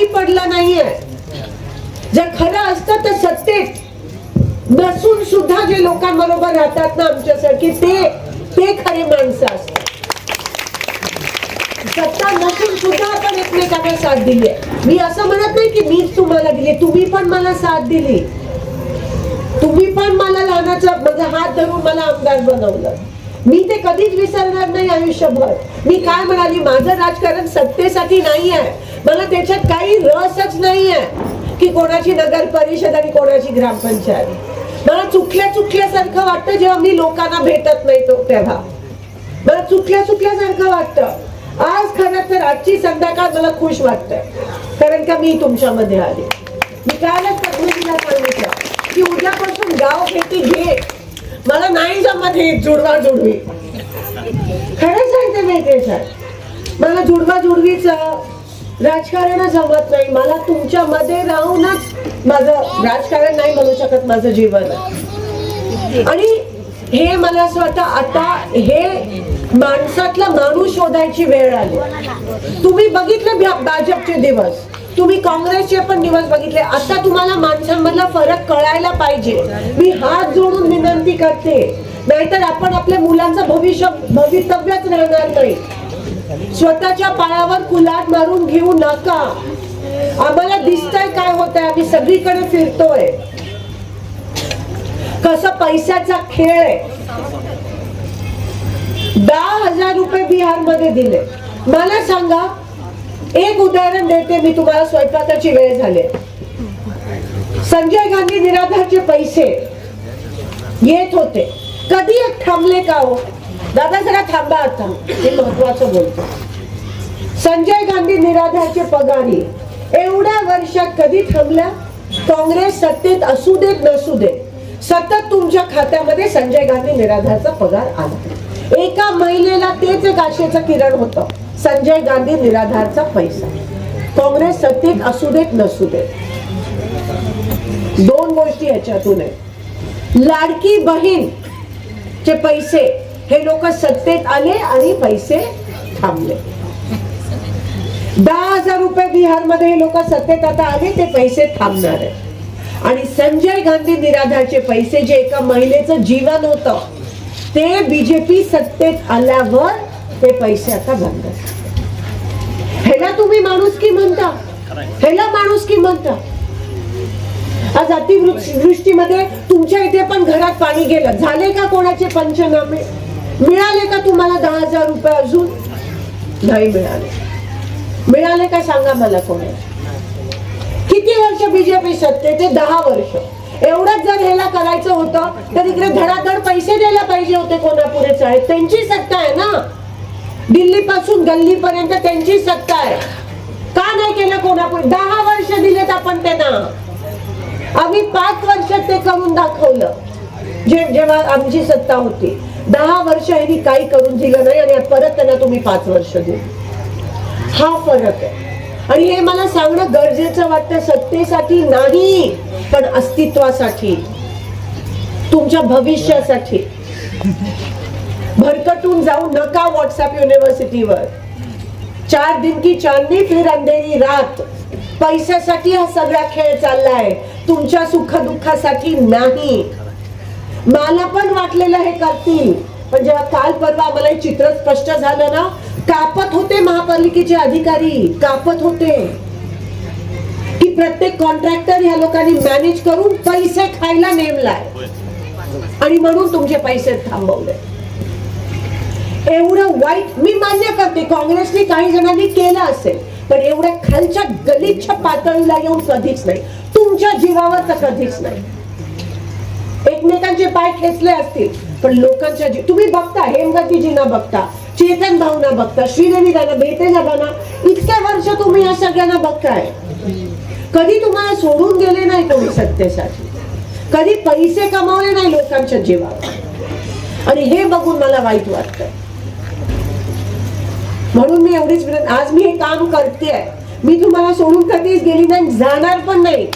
काही पडला नाहीये. जर खरं असतं तर सत्तेत नसून सुद्धा जे लोकांबरोबर राहतात ना आमच्यासारखी ते ते खरे माणसं असतात. सत्ता नसून सुद्धा आपण एकमेकांना साथ दिली आहे. मी असं म्हणत नाही की मीच तुम्हाला दिली तुम्ही पण मला साथ दिली. तुम्ही पण मला लहानाचा माझा हात धरून मला आमदार बनवलं. मी ते कधीच विसरणार नाही आयुष्यभर. मी काय म्हणाली माझं राजकारण सत्तेसाठी नाही आहे मला त्याच्यात काही रसच नाही आहे की कोणाची नगर परिषद आणि कोणाची ग्रामपंचायत. मला चुकल्या चुकल्यासारखं वाटतं जेव्हा मी लोकांना भेटत नाही तो तेव्हा. मला चुकल्या चुकल्यासारखं वाटतं. आज खरं तर आजची संध्याकाळ मला खुश वाटतंय. कारण का मी तुमच्यामध्ये आले. मी कालच पद्मजीला सांगितलं की उद्यापासून गाव भेटी मला नाही जमत हे जुडवा जुडवी. खरं सांगते माहितीये सर. मला जुडवा जुडवीचं राजकारण जमत नाही. मला तुमच्या मध्ये राहूनच माझं राजकारण नाही म्हणू शकत माझं जीवन. आणि हे मला असं वाटतं आता हे माणसातला माणूस शोधायची वेळ आली. तुम्ही बघितले भाजपचे दिवस. तुम्ही काँग्रेसचे पण दिवस बघितले. आता तुम्हाला माणसांमधला फरक कळायला पाहिजे. मी हात जोडून विनंती करते. नाहीतर आपण आपल्या मुलांचं भविष्य भवितव्यच राहणार नाही. स्वतःच्या पायावर कुलाट मारून घेऊ नका. आम्हाला दिसतंय काय होत आहे आम्ही सगळीकडे फिरतोय. कसं पैशाचा खेळ आहे. दहा हजार रुपये बिहारमध्ये दिले. मला सांगा एक उदाहरण देते मी तुम्हाला स्वयंपाकाची वेळ झाली. संजय गांधी निराधारचे पैसे येत होते. कधी एक थांबले का हो? दादा जरा थांबा आता. हे महत्वाचं बोलतो. संजय गांधी निराधारचे पगारी एवढ्या वर्षात कधी थांबल्या काँग्रेस सत्तेत असू देत नसू देत. सतत तुमच्या खात्यामध्ये संजय गांधी निराधारचा पगार आला. एका महिलेला तेच एक आशेचं किरण होतं. संजय गांधी निराधारचा पैसा. काँग्रेस सत्तेत असू देत नसू देत. दोन गोष्टी याच्यातून आहे लाडकी बहीण चे पैसे हे लोक सत्तेत आले आणि पैसे थांबले. दहा हजार रुपये बिहारमध्ये हे लोक सत्तेत आता आले ते पैसे थांबणार आहे आणि संजय गांधी निराधारचे पैसे जे एका महिलेचं जीवन होतं ते बीजेपी सत्तेत आल्यावर ते पैसे आता बंद ह्याला तुम्ही माणुसकी म्हणता. ह्याला माणुसकी म्हणता. आज अतिवृष्टीमध्ये तुमच्या इथे पण घरात पाणी गेलं. झाले का कोणाचे पंचनामे? मिळाले का तुम्हाला दहा हजार रुपये अजून? नाही मिळाले. मिळाले का सांगा मला कोणाचे किती वर्ष बीजेपी सत्ते ते दहा वर्ष. एवढंच जर ह्याला करायचं होतं तर इकडे धडाधड पैसे द्यायला पाहिजे होते कोल्हापुरेच आहे त्यांची सत्ता आहे ना? दिल्ली पासून गल्ली पर्यंत त्यांची सत्ता आहे. का नाही केलं कोणापुढे दहा वर्ष दिलेत आपण त्यांना. आम्ही पाच वर्षात ते करून दाखवलं. जे जेव्हा आमची सत्ता होती. दहा वर्ष यांनी काही करून दिलं नाही आणि परत त्यांना तुम्ही पाच वर्ष दे हा फरक आहे. आणि हे मला सांगणं गरजेचं वाटतं सत्तेसाठी नाही पण अस्तित्वासाठी. तुमच्या भविष्यासाठी. भरकटून जाऊ नका व्हॉट्सअप युनिव्हर्सिटीवर चार दिन की चांदनी फिर अंधेरी रात. पैशासाठी हा सगळा खेळ चाललाय. तुमच्या सुख दुःखासाठी नाही. मला पण वाटलेलं हे करतील पण जेव्हा काल परवा आम्हाला हे चित्र स्पष्ट झालं ना कापत होते महापालिकेचे अधिकारी कापत होते. की प्रत्येक कॉन्ट्रॅक्टर ह्या लोकांनी मॅनेज करून पैसे खायला नेमलाय. आणि म्हणून तुमचे पैसे थांबवले. एवढं वाईट मी मान्य करते काँग्रेसने काही जणांनी केलं असेल पण एवढ्या खालच्या गलिच्छ पातळीला येऊन कधीच नाही. तुमच्या जीवावर तर कधीच नाही. एकमेकांचे पाय खेचले असतील पण लोकांच्या जी तुम्ही बघता हेमगतीजींना बघता चेतन भावना बघता श्रीदेवी गाणं भेटे गाणं इतक्या वर्ष तुम्ही या सगळ्यांना बघताय. कधी तुम्हाला सोडून गेले नाही कोणी सत्तेसाठी? कधी पैसे कमावले नाही लोकांच्या जीवावर? आणि हे बघून मला वाईट वाटत म्हणून मी एवढीच आज मी हे काम करते मी तुम्हाला सोडून कधीच गेली नाही जाणार पण नाही.